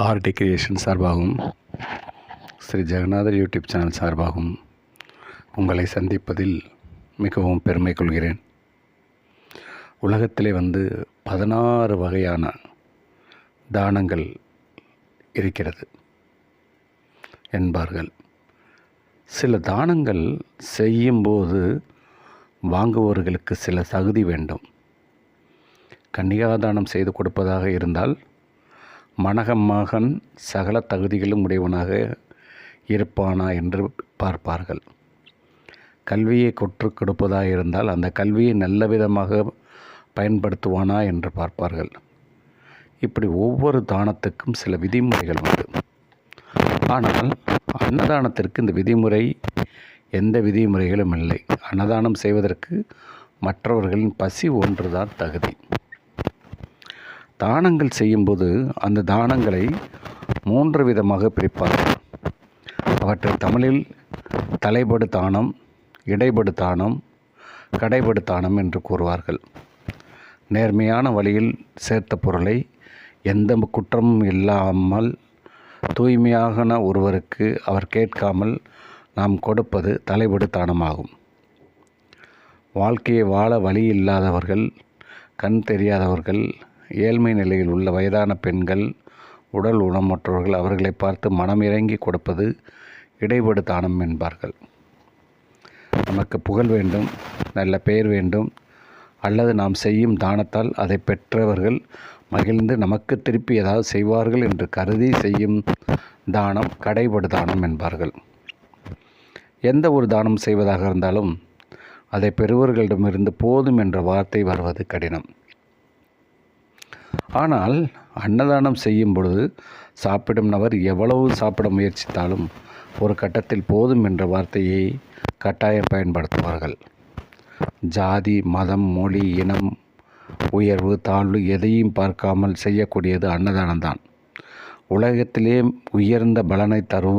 RT creation சார்பாகவும் ஸ்ரீ ஜெகநாதர் YouTube channel சார்பாகவும் உங்களை சந்திப்பதில் மிகவும் பெருமை கொள்கிறேன். உலகத்திலே வந்து பதினாறு வகையான தானங்கள் இருக்கிறது என்பார்கள். சில தானங்கள் செய்யும்போது வாங்குபவர்களுக்கு சில தகுதி வேண்டும். கன்னிகாதானம் செய்து கொடுப்பதாக இருந்தால் மணகமகன் சகல தகுதிகளும் உடையவனாக இருப்பானா என்று பார்ப்பார்கள். கல்வியை கொற்று கொடுப்பதாக இருந்தால் அந்த கல்வியை நல்ல விதமாக பயன்படுத்துவானா என்று பார்ப்பார்கள். இப்படி ஒவ்வொரு தானத்துக்கும் சில விதிமுறைகள் உண்டு. ஆனால் அன்னதானத்திற்கு இந்த விதிமுறை எந்த விதிமுறைகளும் இல்லை. அன்னதானம் செய்வதற்கு மற்றவர்களின் பசி ஒன்றுதான் தகுதி. தானங்கள் செய்யும்போது அந்த தானங்களை மூன்று விதமாக பிரிப்பார்கள். அவற்றை தமிழில் தலைபடு தானம் இடைபடு தானம் கடைபடு தானம் என்று கூறுவார்கள். நேர்மையான வழியில் சேர்த்த பொருளை எந்த குற்றமும் இல்லாமல் தூய்மையான ஒருவருக்கு அவர் கேட்காமல் நாம் கொடுப்பது தலைபடு தானமாகும். வாழ்க்கையை வாழ வழி இல்லாதவர்கள் கண் தெரியாதவர்கள் ஏழ்மை நிலையில் உள்ள வயதான பெண்கள் உடல் உணமற்றவர்கள் அவர்களை பார்த்து மனம் இறங்கி கொடுப்பது இடைபடு தானம் என்பார்கள். நமக்கு புகழ் வேண்டும் நல்ல பெயர் வேண்டும் அல்லது நாம் செய்யும் தானத்தால் அதை பெற்றவர்கள் மகிழ்ந்து நமக்கு திருப்பி ஏதாவது செய்வார்கள் என்று கருதி செய்யும் தானம் கடைபடு தானம் என்பார்கள். எந்த ஒரு தானம் செய்வதாக இருந்தாலும் அதை பெறுவர்களிடமிருந்து போதும் என்ற வார்த்தை வருவது கடினம். ஆனால் அன்னதானம் செய்யும் பொழுது சாப்பிடும் நபர் எவ்வளவு சாப்பிட முயற்சித்தாலும் ஒரு கட்டத்தில் போதும் என்ற வார்த்தையை கட்டாயம் பயன்படுத்துவார்கள். ஜாதி மதம் மொழி இனம் உயர்வு தாழ்வு எதையும் பார்க்காமல் செய்யக்கூடியது அன்னதானம்தான். உலகத்திலே உயர்ந்த பலனை தரு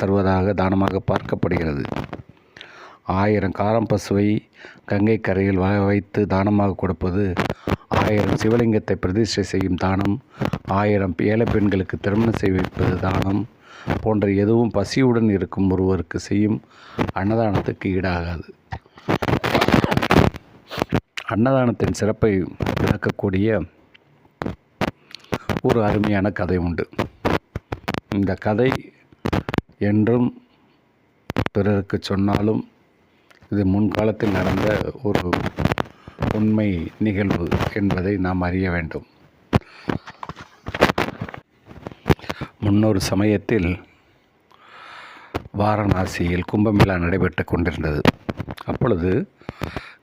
தருவதாக தானமாக பார்க்கப்படுகிறது. ஆயிரம் காரம் பசுவை கங்கை கரையில் வைத்து தானமாக கொடுப்பது. ஆயிரம் சிவலிங்கத்தை பிரதிஷ்டை செய்யும் தானம். ஆயிரம் ஏழை பெண்களுக்கு திருமணம் செய்விப்பது தானம். போன்ற எதுவும் பசியுடன் இருக்கும் ஒருவருக்கு செய்யும் அன்னதானத்துக்கு ஈடாகாது. அன்னதானத்தின் சிறப்பை விளக்கக்கூடிய ஒரு அருமையான கதை உண்டு. இந்த கதை என்றும் பிறருக்கு சொன்னாலும் இது முன்காலத்தில் நடந்த ஒரு உண்மை நிகழ்வு என்பதை நாம் அறிய வேண்டும். முன்னொரு சமயத்தில் வாரணாசியில் கும்பமேளா நடைபெற்று கொண்டிருந்தது. அப்பொழுது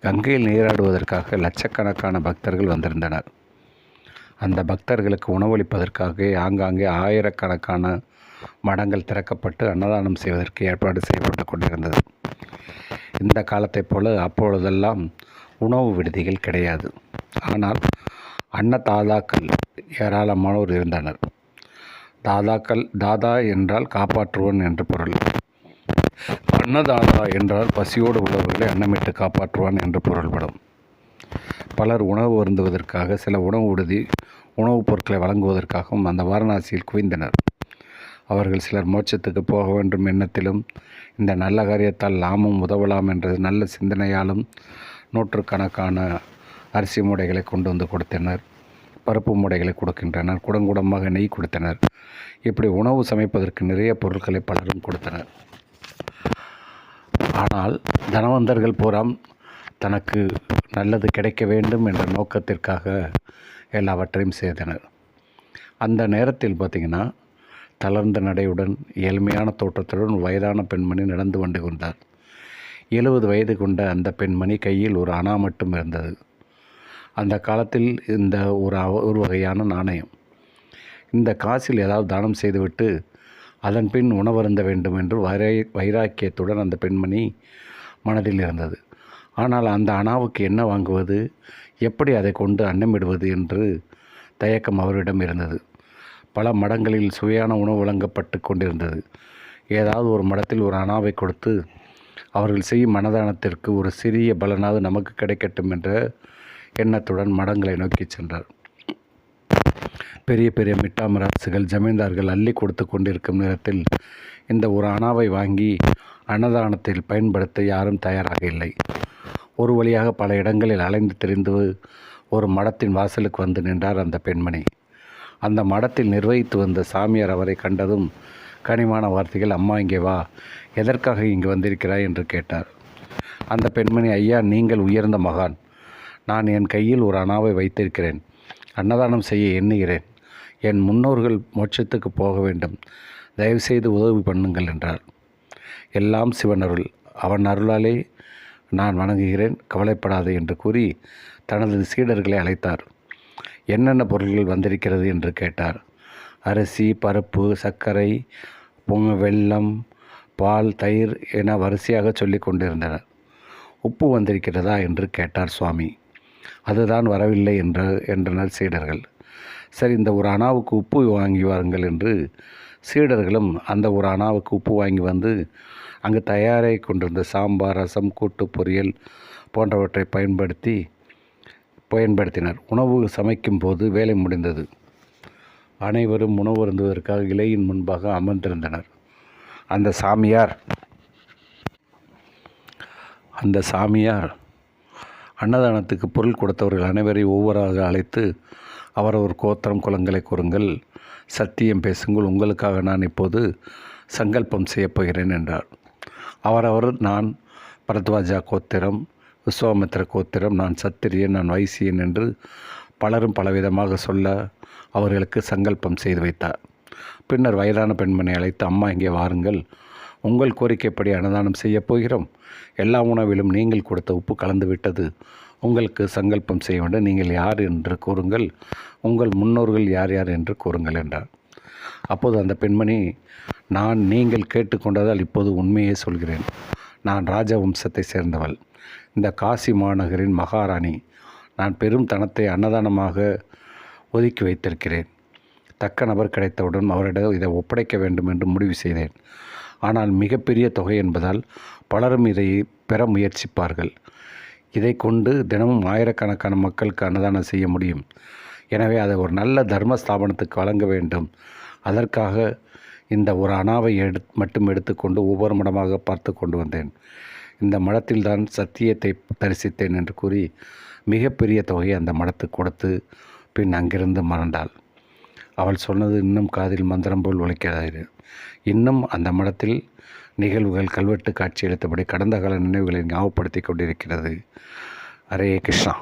கங்கையில் நீராடுவதற்காக லட்சக்கணக்கான பக்தர்கள் வந்திருந்தனர். அந்த பக்தர்களுக்கு உணவளிப்பதற்காக ஆங்காங்கே ஆயிரக்கணக்கான மடங்கள் திறக்கப்பட்டு அன்னதானம் செய்வதற்கு ஏற்பாடு செய்யப்பட்டு கொண்டிருந்தது. இந்த காலத்தைப் போல அப்பொழுதெல்லாம் உணவு விடுதிகள் கிடையாது. ஆனால் அன்னதாதாக்கள் ஏராளமானோர் இருந்தனர் தாதாக்கள் தாதா என்றால் காப்பாற்றுவன் என்று பொருள். அன்னதாதா என்றால் பசியோடு உள்ளவர்களை அன்னமிட்டு காப்பாற்றுவான் என்று பொருள்படும். பலர் உணவு வருந்துவதற்காக சில உணவு விடுதி உணவுப் பொருட்களை வழங்குவதற்காகவும் அந்த வாரணாசியில் குவிந்தனர். அவர்கள் சிலர் மோட்சத்துக்கு போக வேண்டும் எண்ணத்திலும் இந்த நல்ல காரியத்தால் நாமும் உதவலாம் என்ற நல்ல சிந்தனையாலும் நூற்றுக்கணக்கான அரிசி மூடைகளை கொண்டு வந்து கொடுத்தனர். பருப்பு மூடைகளை கொடுக்கின்றனர். குடங்குடமாக நெய் கொடுத்தனர். இப்படி உணவு சமைப்பதற்கு நிறைய பொருட்களை பலரும் கொடுத்தனர். ஆனால் தனவந்தர்கள் பூராம் தனக்கு நல்லது கிடைக்க வேண்டும் என்ற நோக்கத்திற்காக எல்லாவற்றையும் செய்தனர். அந்த நேரத்தில் பார்த்திங்கன்னா தளர்ந்த நடையுடன் ஏழ்மையான தோற்றத்துடன் வயதான பெண்மணி நடந்து கொண்டு கொண்டார். எழுபது வயது கொண்ட அந்த பெண்மணி கையில் ஒரு அணா மட்டும் இருந்தது. அந்த காலத்தில் இந்த ஒரு ஒரு வகையான நாணயம். இந்த காசில் ஏதாவது தானம் செய்துவிட்டு அதன் பின் உணவருந்த வேண்டும் என்று வரை வைராக்கியத்துடன் அந்த பெண்மணி மனதில் இருந்தது. ஆனால் அந்த அணாவுக்கு என்ன வாங்குவது எப்படி அதை கொண்டு அன்னமிடுவது என்று தயக்கம் அவரிடம் இருந்தது. பல மடங்களில் சுவையான உணவு வழங்கப்பட்டு கொண்டிருந்தது. ஏதாவது ஒரு மடத்தில் ஒரு அணாவை கொடுத்து அவர்கள் செய்யும் மனதானத்திற்கு ஒரு சிறிய பலனாவது நமக்கு கிடைக்கட்டும் என்ற எண்ணத்துடன் மடங்களை நோக்கி சென்றார். பெரிய பெரிய மிட்டாமராசுகள் ஜமீன்தார்கள் அள்ளி கொடுத்து கொண்டிருக்கும் நேரத்தில் இந்த ஒரு அணாவை வாங்கி அன்னதானத்தில் பயன்படுத்த யாரும் தயாராக இல்லை. ஒரு வழியாக பல இடங்களில் அலைந்து திரிந்து ஒரு மடத்தின் வாசலுக்கு வந்து நின்றார் அந்த பெண்மணி. அந்த மடத்தில் நிர்வகித்து வந்த சாமியார் அவரை கண்டதும் கனிமான வார்த்தைகள் அம்மா இங்கே வா. எதற்காக இங்கு வந்திருக்கிறாய்? என்று கேட்டார். அந்த பெண்மணி ஐயா நீங்கள் உயர்ந்த மகான். நான் என் கையில் ஒரு அணாவை வைத்திருக்கிறேன். அன்னதானம் செய்ய எண்ணுகிறேன். என் முன்னோர்கள் மோட்சத்துக்கு போக வேண்டும். தயவுசெய்து உதவி பண்ணுங்கள் என்றார். எல்லாம் சிவன் அருள். அவன் அருளாலே நான் வணங்குகிறேன். கவலைப்படாதே என்று கூறி தனது சீடர்களை அழைத்தார். என்னென்ன பொருட்கள் வந்திருக்கிறது என்று கேட்டார். அரிசி பருப்பு சர்க்கரை பொங்க வெல்லம் பால் தயிர் என வரிசையாக சொல்லி கொண்டிருந்தனர். உப்பு வந்திருக்கிறதா என்று கேட்டார் சுவாமி. அதுதான் வரவில்லை என்ற என்றனர் சீடர்கள். சரி இந்த ஒரு அணாவுக்கு உப்பு வாங்கி வாருங்கள் என்று சீடர்களும் அந்த ஒரு அணாவுக்கு உப்பு வாங்கி வந்து அங்கு தயாராகி கொண்டிருந்த சாம்பார் ரசம் கூட்டு பொரியல் போன்றவற்றை பயன்படுத்தி பயன்படுத்தினர். உணவு சமைக்கும் போது வேலை முடிந்தது. அனைவரும் உணவு அருந்துவதற்காக இலையின் முன்பாக அமர்ந்திருந்தனர். அந்த சாமியார் அந்த சாமியார் அன்னதானத்துக்கு பொருள் கொடுத்தவர்கள் அனைவரையும் ஒவ்வொருவராக அழைத்து அவரவர் கோத்திரம் குலங்களை கூறுங்கள். சத்தியம் பேசுங்கள். உங்களுக்காக நான் இப்போது சங்கல்பம் செய்யப் போகிறேன் என்றார். அவரவர் நான் பரத்வாஜா கோத்திரம் விஸ்வாமித்திர கோத்திரம் நான் சத்திரியன் நான் வைசியன் என்று பலரும் பலவிதமாக சொல்ல அவர்களுக்கு சங்கல்பம் செய்து வைத்தார். பின்னர் வயதான பெண்மணி அழைத்து அம்மா இங்கே வாருங்கள். உங்கள் கோரிக்கைப்படி அன்னதானம் செய்யப் போகிறோம். எல்லா உணவிலும் நீங்கள் கொடுத்த உப்பு கலந்து விட்டது. உங்களுக்கு சங்கல்பம் செய்ய வேண்டும். நீங்கள் யார் என்று கூறுங்கள். உங்கள் முன்னோர்கள் யார் யார் என்று கூறுங்கள் என்றார். அப்போது அந்த பெண்மணி நான் நீங்கள் கேட்டுக்கொண்டதால் இப்போது உண்மையே சொல்கிறேன். நான் ராஜவம்சத்தை சேர்ந்தவள். இந்த காசி மாநகரின் மகாராணி. நான் பெரும் தனத்தை அன்னதானமாக ஒதுக்கி வைத்திருக்கிறேன். தக்க நபர் கிடைத்தவுடன் அவரிடம் இதை ஒப்படைக்க வேண்டும் என்று முடிவு செய்தேன். ஆனால் மிகப்பெரிய தொகை என்பதால் பலரும் இதை பெற முயற்சிப்பார்கள். இதை கொண்டு தினமும் ஆயிரக்கணக்கான மக்களுக்கு அன்னதானம் செய்ய முடியும். எனவே அதை ஒரு நல்ல தர்ம ஸ்தாபனத்துக்கு வழங்க வேண்டும். அதற்காக இந்த ஒரு அணாவை எடு மட்டும் எடுத்துக்கொண்டு ஒவ்வொரு மடமாக பார்த்து கொண்டு வந்தேன். இந்த மடத்தில்தான் சத்தியத்தை தரிசித்தேன் என்று கூறி மிகப்பெரிய தொகையை அந்த மடத்துக்கு கொடுத்து பின் அங்கிருந்து மறந்தாள். அவள் சொன்னது இன்னும் காதில் மந்திரம் போல் ஒழிக்கிறது இன்னும் அந்த மடத்தில் நிகழ்வுகள் கல்வெட்டு காட்சியளித்தபடி கடந்த கால நினைவுகளை ஞாபகப்படுத்தி கொண்டிருக்கிறது. ஹரே கிருஷ்ணா.